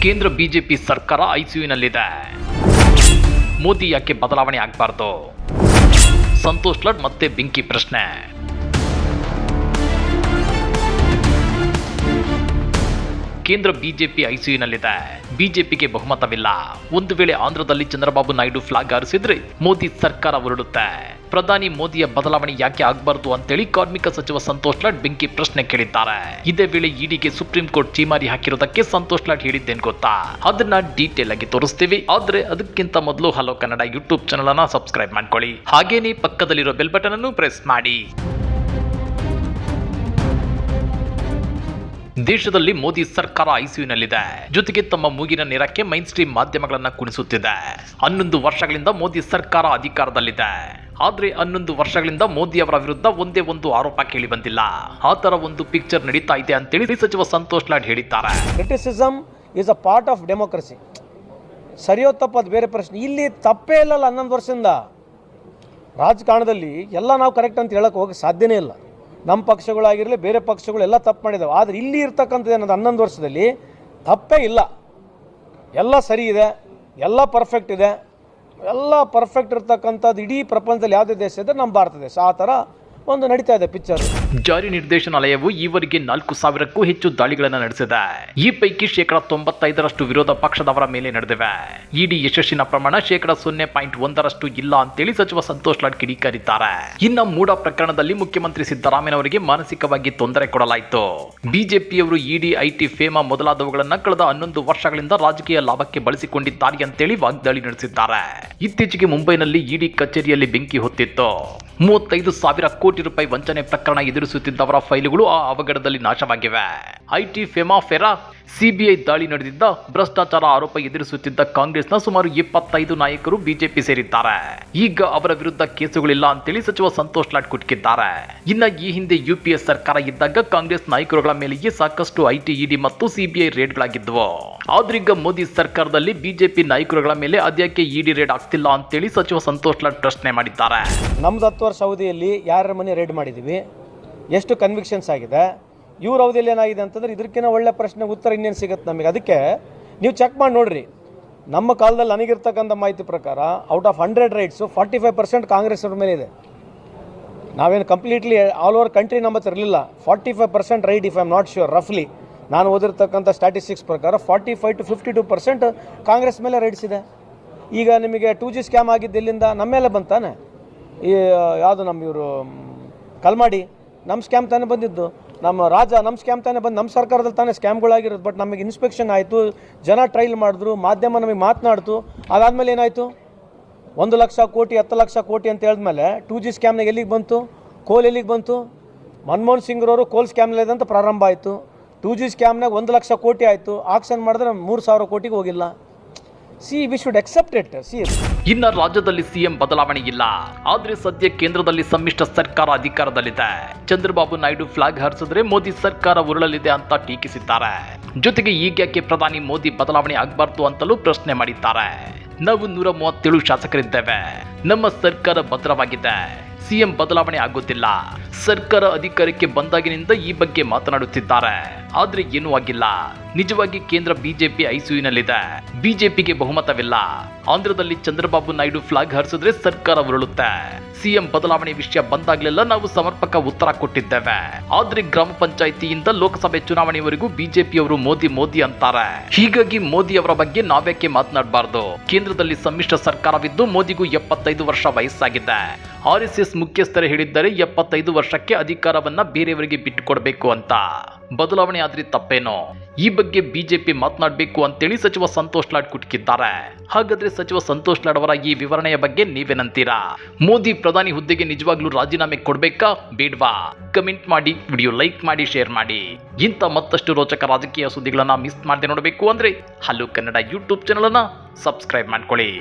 ಕೇಂದ್ರ ಬಿಜೆಪಿ ಸರ್ಕಾರ ಐಸಿಯುನಲ್ಲಿದೆ. ಮೋದಿ ಯಾಕೆ ಬದಲಾವಣೆ ಆಗಬಾರ್ದು? ಸಂತೋಷ್ ಲಡ್ ಮತ್ತೆ ಬೆಂಕಿ ಪ್ರಶ್ನೆ. ಕೇಂದ್ರ ಬಿಜೆಪಿ ಐಸಿಯುನಲ್ಲಿದೆ. ಬಿಜೆಪಿಗೆ ಬಹುಮತವಿಲ್ಲ. ಒಂದು ವೇಳೆ ಆಂಧ್ರದಲ್ಲಿ ಚಂದ್ರಬಾಬು ನಾಯ್ಡು ಫ್ಲಾಗ್ ಹಾರಿಸಿದ್ರೆ ಮೋದಿ ಸರ್ಕಾರ ಉರುಳುತ್ತೆ. ಪ್ರಧಾನಿ ಮೋದಿಯ ಬದಲಾವಣೆ ಯಾಕೆ ಆಗಬಾರದು ಅಂತೇಳಿ ಕಾರ್ಮಿಕ ಸಚಿವ ಸಂತೋಷ್ ಲಾಡ್ ಬೆಂಕಿ ಪ್ರಶ್ನೆ ಕೇಳಿದ್ದಾರೆ. ಇದೇ ವೇಳೆ ಇಡಿಗೆ ಸುಪ್ರೀಂ ಕೋರ್ಟ್ ಚೀಮಾರಿ ಹಾಕಿರೋದಕ್ಕೆ ಸಂತೋಷ್ ಲಾಡ್ ಹೇಳಿದ್ದೇನು ಗೊತ್ತಾ? ಅದನ್ನ ಡೀಟೇಲ್ ಆಗಿ ತೋರಿಸ್ತೀವಿ. ಆದ್ರೆ ಅದಕ್ಕಿಂತ ಮೊದಲು ಹಲೋ ಕನ್ನಡ ಯೂಟ್ಯೂಬ್ ಚಾನಲ್ ಅನ್ನ ಸಬ್ಸ್ಕ್ರೈಬ್ ಮಾಡ್ಕೊಳ್ಳಿ. ಹಾಗೇನೇ ಪಕ್ಕದಲ್ಲಿರೋ ಬೆಲ್ ಬಟನ್ ಅನ್ನು ಪ್ರೆಸ್ ಮಾಡಿ. ದೇಶದಲ್ಲಿ ಮೋದಿ ಸರ್ಕಾರ ಐಸಿಯುನಲ್ಲಿದೆ. ಜೊತೆಗೆ ತಮ್ಮ ಮೂಗಿನ ನೇರಕ್ಕೆ ಮೈನ್ ಸ್ಟ್ರೀಮ್ ಮಾಧ್ಯಮಗಳನ್ನು ಕುಣಿಸುತ್ತಿದೆ ಹನ್ನೊಂದು ವರ್ಷಗಳಿಂದ ಮೋದಿ ಸರ್ಕಾರ ಅಧಿಕಾರದಲ್ಲಿದೆ. ಆದ್ರೆ ಹನ್ನೊಂದು ವರ್ಷಗಳಿಂದ ಮೋದಿ ಅವರ ವಿರುದ್ಧ ಒಂದೇ ಒಂದು ಆರೋಪ ಕೇಳಿ ಬಂದಿಲ್ಲ ಆ ತರ ಒಂದು ಪಿಕ್ಚರ್ ನಡೀತಾ ಇದೆ ಅಂತೇಳಿ ಸಚಿವ ಸಂತೋಷ್ ಲಾಡ್ ಹೇಳಿದ್ದಾರೆ. Criticism is a part of democracy. ಸರಿಯೋ ತಪ್ಪದು ಬೇರೆ ಪ್ರಶ್ನೆ. ಇಲ್ಲಿ ತಪ್ಪೇ ಇಲ್ಲಲ್ಲ ಹನ್ನೊಂದು ವರ್ಷದಿಂದ. ರಾಜಕಾರಣದಲ್ಲಿ ಎಲ್ಲ ನಾವು ಕರೆಕ್ಟ್ ಅಂತ ಹೇಳಕ್ಕೆ ಹೋಗಕ್ಕೆ ಸಾಧ್ಯನೇ ಇಲ್ಲ. ನಮ್ಮ ಪಕ್ಷಗಳಾಗಿರಲಿ, ಬೇರೆ ಪಕ್ಷಗಳು ಎಲ್ಲ ತಪ್ಪು ಮಾಡಿದ್ದಾವೆ ಆದರೆ ಇಲ್ಲಿ ಇರ್ತಕ್ಕಂಥದ್ದು ಏನದು ಹನ್ನೊಂದು ವರ್ಷದಲ್ಲಿ ತಪ್ಪೇ ಇಲ್ಲ. ಎಲ್ಲ ಸರಿ ಇದೆ, ಎಲ್ಲ ಪರ್ಫೆಕ್ಟ್ ಇದೆ. ಎಲ್ಲ ಪರ್ಫೆಕ್ಟ್ ಇರ್ತಕ್ಕಂಥದ್ದು ಇಡೀ ಪ್ರಪಂಚದಲ್ಲಿ ಯಾವುದೇ ದೇಶ ಇದ್ದರೆ ನಮ್ಮ ಭಾರತ ದೇಶ. ಆ ಥರ ಒಂದು ನಡೀತಾ ಇದೆ ಪಿಕ್ಚರ್. ಜಾರಿ ನಿರ್ದೇಶನಾಲಯವು ಈವರೆಗೆ ನಾಲ್ಕು ಸಾವಿರಕ್ಕೂ ಹೆಚ್ಚು ದಾಳಿಗಳನ್ನು ನಡೆಸಿದೆ. ಈ ಪೈಕಿ ಶೇಕಡ ತೊಂಬತ್ತೈದರಷ್ಟು ವಿರೋಧ ಪಕ್ಷದವರ ಮೇಲೆ ನಡೆದಿವೆ. ಇಡಿ ಯಶಸ್ಸಿನ ಪ್ರಮಾಣ ಶೇಕಡ ಸೊನ್ನೆ ಪಾಯಿಂಟ್ ಒಂದರಷ್ಟು ಇಲ್ಲ ಅಂತೇಳಿ ಸಚಿವ ಸಂತೋಷ್ ಲಾಡ್ ಕಿಡಿಕಾರಿದ್ದಾರೆ. ಇನ್ನ ಮೂಡ ಪ್ರಕರಣದಲ್ಲಿ ಮುಖ್ಯಮಂತ್ರಿ ಸಿದ್ದರಾಮಯ್ಯ ಅವರಿಗೆ ಮಾನಸಿಕವಾಗಿ ತೊಂದರೆ ಕೊಡಲಾಯಿತು. ಬಿಜೆಪಿಯವರು ಇಡಿ, ಐಟಿ, ಫೇಮಾ ಮೊದಲಾದವುಗಳನ್ನ ಕಳೆದ ಹನ್ನೊಂದು ವರ್ಷಗಳಿಂದ ರಾಜಕೀಯ ಲಾಭಕ್ಕೆ ಬಳಸಿಕೊಂಡಿದ್ದಾರೆ ಅಂತೇಳಿ ವಾಗ್ದಾಳಿ ನಡೆಸಿದ್ದಾರೆ. ಇತ್ತೀಚೆಗೆ ಮುಂಬೈನಲ್ಲಿ ಇಡಿ ಕಚೇರಿಯಲ್ಲಿ ಬೆಂಕಿ ಹೊತ್ತಿತ್ತು. ಮೂವತ್ತೈದು ಸಾವಿರ ಕೋಟಿ ರೂಪಾಯಿ ವಂಚನೆ ಪ್ರಕರಣ ಎದುರಿಸುತ್ತಿದ್ದವರ ಫೈಲುಗಳು ಆ ಅವಘಡದಲ್ಲಿ ನಾಶವಾಗಿವೆ. ಐಟಿ ಫೆಮಾ ಫೆರಾ ಸಿಬಿಐ ದಾಳಿ ನಡೆದಿದ್ದ ಭ್ರಷ್ಟಾಚಾರ ಆರೋಪ ಎದುರಿಸುತ್ತಿದ್ದ ಕಾಂಗ್ರೆಸ್ನ ಸುಮಾರು ಇಪ್ಪತ್ತೈದು ನಾಯಕರು ಬಿಜೆಪಿ ಸೇರಿದ್ದಾರೆ. ಈಗ ಅವರ ವಿರುದ್ಧ ಕೇಸುಗಳಿಲ್ಲ ಅಂತೇಳಿ ಸಚಿವ ಸಂತೋಷ್ ಲಾಡ್ ಕುಟ್ಕಿದ್ದಾರೆ. ಇನ್ನ ಈ ಹಿಂದೆ ಯುಪಿಎ ಸರ್ಕಾರ ಇದ್ದಾಗ ಕಾಂಗ್ರೆಸ್ ನಾಯಕರುಗಳ ಮೇಲೆಯೇ ಸಾಕಷ್ಟು ಐಟಿ ಇಡಿ ಮತ್ತು ಸಿಬಿಐ ರೇಡ್ಗಳಾಗಿದ್ವು. ಆದ್ರೀಗ ಮೋದಿ ಸರ್ಕಾರದಲ್ಲಿ ಬಿಜೆಪಿ ನಾಯಕರುಗಳ ಮೇಲೆ ಅದ್ಯಾಕೆ ಇಡಿ ರೇಡ್ ಆಗ್ತಿಲ್ಲ ಅಂತೇಳಿ ಸಚಿವ ಸಂತೋಷ್ ಲಾಡ್ ಪ್ರಶ್ನೆ ಮಾಡಿದ್ದಾರೆ. ನಮ್ದು ಹತ್ತು ವರ್ಷ ಅವಧಿಯಲ್ಲಿ ಯಾರ ಮನೆ ರೇಡ್ ಮಾಡಿದ್ದೀವಿ ಎಷ್ಟು ಕನ್ವಿಕ್ಷನ್ಸ್ ಆಗಿದೆ, ಇವ್ರ ಅವಧಿಯಲ್ಲಿ ಏನಾಗಿದೆ ಅಂತಂದ್ರೆ ಇದಕ್ಕಿಂತ ಒಳ್ಳೆ ಪ್ರಶ್ನೆ, ಉತ್ತರ ಇನ್ನೇನು ಸಿಗುತ್ತೆ ನಮಗೆ. ಅದಕ್ಕೆ ನೀವು ಚೆಕ್ ಮಾಡಿ ನೋಡ್ರಿ. ನಮ್ಮ ಕಾಲದಲ್ಲಿ ನನಗಿರ್ತಕ್ಕಂಥ ಮಾಹಿತಿ ಪ್ರಕಾರ out of hundred rights forty five percent Congress ಅವ್ರ ಮೇಲೆ ಇದೆ. ನಾವೇನು ಕಂಪ್ಲೀಟ್ಲಿ ಆಲ್ ಓವರ್ ಕಂಟ್ರಿ ನಮ್ಮ ಹತ್ರ ಇರಲಿಲ್ಲ. Forty five percent right if I am not sure ರಫ್ಲಿ ನಾನು ಓದಿರ್ತಕ್ಕಂಥ ಸ್ಟ್ಯಾಟಿಸ್ಟಿಕ್ಸ್ ಪ್ರಕಾರ forty five to fifty to percent Congress ಮೇಲೆ ರೈಟ್ಸ್ ಇದೆ. ಈಗ ನಿಮಗೆ ಟೂ ಜಿ ಸ್ಕ್ಯಾಮ್ ಆಗಿದ್ದು ಇಲ್ಲಿಂದ ನಮ್ಮ ಮೇಲೆ ಬಂತಾನೆ? ಈ, ಯಾವುದು ನಮ್ಮ ಇವರು ಕಲ್ಮಾಡಿ ನಮ್ಮ ಸ್ಕ್ಯಾಮ್ ತಾನೇ ಬಂದಿದ್ದು. ನಮ್ಮ ರಾಜ ನಮ್ಮ ಸ್ಕ್ಯಾಮ್ ತಾನೇ ಬಂದು ನಮ್ಮ ಸರ್ಕಾರದಲ್ಲಿ ತಾನೇ ಸ್ಕ್ಯಾಮ್ಗಳಾಗಿರೋದು ಬಟ್ ನಮಗೆ ಇನ್ಸ್ಪೆಕ್ಷನ್ ಆಯಿತು. ಜನ ಟ್ರೈಲ್ ಮಾಡಿದ್ರು, ಮಾಧ್ಯಮ ನಮಗೆ ಮಾತನಾಡ್ತು. ಅದಾದಮೇಲೆ ಏನಾಯಿತು? ಒಂದು ಲಕ್ಷ ಕೋಟಿ, ಹತ್ತು ಲಕ್ಷ ಕೋಟಿ ಅಂತ ಹೇಳಿದ್ಮೇಲೆ ಟೂ ಜಿ ಸ್ಕ್ಯಾಮ್ನಾಗ ಎಲ್ಲಿಗೆ ಬಂತು? ಕೋಲ್ ಎಲ್ಲಿಗೆ ಬಂತು? ಮನಮೋಹನ್ ಸಿಂಗ್ರವರು ಕೋಲ್ ಸ್ಕ್ಯಾಮ್ನಲ್ಲಿ ಅಂತ ಪ್ರಾರಂಭ ಆಯಿತು. ಟೂ ಜಿ ಸ್ಕ್ಯಾಮ್ನಾಗ ಒಂದು ಲಕ್ಷ ಕೋಟಿ ಆಯಿತು. ಆಕ್ಷನ್ ಮಾಡಿದ್ರೆ ಮೂರು ಸಾವಿರ ಕೋಟಿಗೆ ಹೋಗಿಲ್ಲ. See we should accept it see ಇನ್ನ ರಾಜ್ಯದಲ್ಲಿ ಸಿಎಂ ಬದಲಾವಣೆ ಇಲ್ಲ. ಆದ್ರೆ ಸದ್ಯ ಕೇಂದ್ರದಲ್ಲಿ ಸಮ್ಮಿಶ್ರ ಸರ್ಕಾರ ಅಧಿಕಾರದಲ್ಲಿದೆ. ಚಂದ್ರಬಾಬು ನಾಯ್ಡು ಫ್ಲಾಗ್ ಹಾರಿಸಿದ್ರೆ ಮೋದಿ ಸರ್ಕಾರ ಉರುಳಲಿದೆ ಅಂತ ಟೀಕಿಸಿದ್ದಾರೆ. ಜೊತೆಗೆ ಈಗ್ಯಾಕೆ ಪ್ರಧಾನಿ ಮೋದಿ ಬದಲಾವಣೆ ಆಗಬಾರ್ದು ಅಂತಲೂ ಪ್ರಶ್ನೆ ಮಾಡಿದ್ದಾರೆ. ನಾವು ನೂರ ಮೂವತ್ತೇಳು ಶಾಸಕರಿದ್ದೇವೆ. ನಮ್ಮ ಸರ್ಕಾರ ಭದ್ರವಾಗಿದೆ. ಸಿಎಂ ಬದಲಾವಣೆ ಆಗುತ್ತಿಲ್ಲ. ಸರ್ಕಾರ ಅಧಿಕಾರಕ್ಕೆ ಬಂದಾಗಿನಿಂದ ಈ ಬಗ್ಗೆ ಮಾತನಾಡುತ್ತಿದ್ದಾರೆ. ಆದ್ರೆ ಏನೂ ಆಗಿಲ್ಲ. ನಿಜವಾಗಿ ಕೇಂದ್ರ ಬಿಜೆಪಿ ಐಸಿಯುನಲ್ಲಿದೆ ಬಿಜೆಪಿಗೆ ಬಹುಮತವಿಲ್ಲ. ಆಂಧ್ರದಲ್ಲಿ ಚಂದ್ರಬಾಬು ನಾಯ್ಡು ಫ್ಲಾಗ್ ಹಾರಿಸಿದ್ರೆ ಸರ್ಕಾರ ಉರುಳುತ್ತೆ. ಸಿಎಂ ಬದಲಾವಣೆ ವಿಷಯ ಬಂದಾಗಲೆಲ್ಲ ನಾವು ಸಮರ್ಪಕ ಉತ್ತರ ಕೊಟ್ಟಿದ್ದೇವೆ. ಆದ್ರೆ ಗ್ರಾಮ ಪಂಚಾಯಿತಿಯಿಂದ ಲೋಕಸಭೆ ಚುನಾವಣೆವರೆಗೂ ಬಿಜೆಪಿಯವರು ಮೋದಿ ಮೋದಿ ಅಂತಾರೆ. ಹೀಗಾಗಿ ಮೋದಿ ಅವರ ಬಗ್ಗೆ ನಾವ್ಯಾಕೆ ಮಾತನಾಡಬಾರ್ದು? ಕೇಂದ್ರದಲ್ಲಿ ಸಮ್ಮಿಶ್ರ ಸರ್ಕಾರವಿದ್ದು ಮೋದಿಗೂ ಎಪ್ಪತ್ತೈದು ವರ್ಷ ವಯಸ್ಸಾಗಿದೆ. ಆರ್ ಎಸ್ ಮುಖ್ಯಸ್ಥರೇ ಹೇಳಿದ್ದಾರೆ, ಎಪ್ಪತ್ತೈದು ವರ್ಷಕ್ಕೆ ಅಧಿಕಾರವನ್ನ ಬೇರೆಯವರಿಗೆ ಬಿಟ್ಟುಕೊಡ್ಬೇಕು ಅಂತ. ಬದಲಾವಣೆ ಆದ್ರೆ ತಪ್ಪೇನೋ? ಈ ಬಗ್ಗೆ ಬಿಜೆಪಿ ಮಾತನಾಡಬೇಕು ಅಂತೇಳಿ ಸಚಿವ ಸಂತೋಷ್ ಲಾಡ್ ಕುಟುಕಿದ್ದಾರೆ. ಹಾಗಾದ್ರೆ ಸಚಿವ ಸಂತೋಷ್ ಲಾಡ್ ಅವರ ಈ ವಿವರಣೆಯ ಬಗ್ಗೆ ನೀವೇನಂತೀರಾ? ಮೋದಿ ಪ್ರಧಾನಿ ಹುದ್ದೆಗೆ ನಿಜವಾಗ್ಲೂ ರಾಜೀನಾಮೆ ಕೊಡ್ಬೇಕಾ, ಬೇಡ್ವಾ? ಕಮೆಂಟ್ ಮಾಡಿ, ವಿಡಿಯೋ ಲೈಕ್ ಮಾಡಿ, ಶೇರ್ ಮಾಡಿ. ಇಂಥ ಮತ್ತಷ್ಟು ರೋಚಕ ರಾಜಕೀಯ ಸುದ್ದಿಗಳನ್ನ ಮಿಸ್ ಮಾಡದೆ ನೋಡಬೇಕು ಅಂದ್ರೆ ಹಲೋ ಕನ್ನಡ ಯೂಟ್ಯೂಬ್ ಚಾನಲ್ ಅನ್ನ ಸಬ್ಸ್ಕ್ರೈಬ್ ಮಾಡ್ಕೊಳ್ಳಿ.